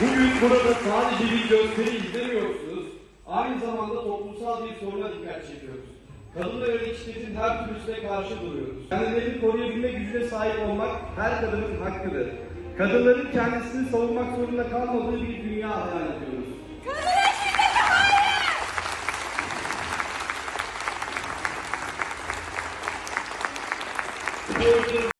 Bugün burada sadece bir gösteri izlemiyorsunuz. Aynı zamanda toplumsal bir soruna dikkat çekiyoruz. Kadınlara yönelik şiddetin her türlüsüne karşı duruyoruz. Kendilerini koruyabilme gücüne sahip olmak her kadının hakkıdır. Kadınların kendisini savunmak zorunda kalmadığı bir dünya hayal ediyoruz. Kadınların isteği hayır.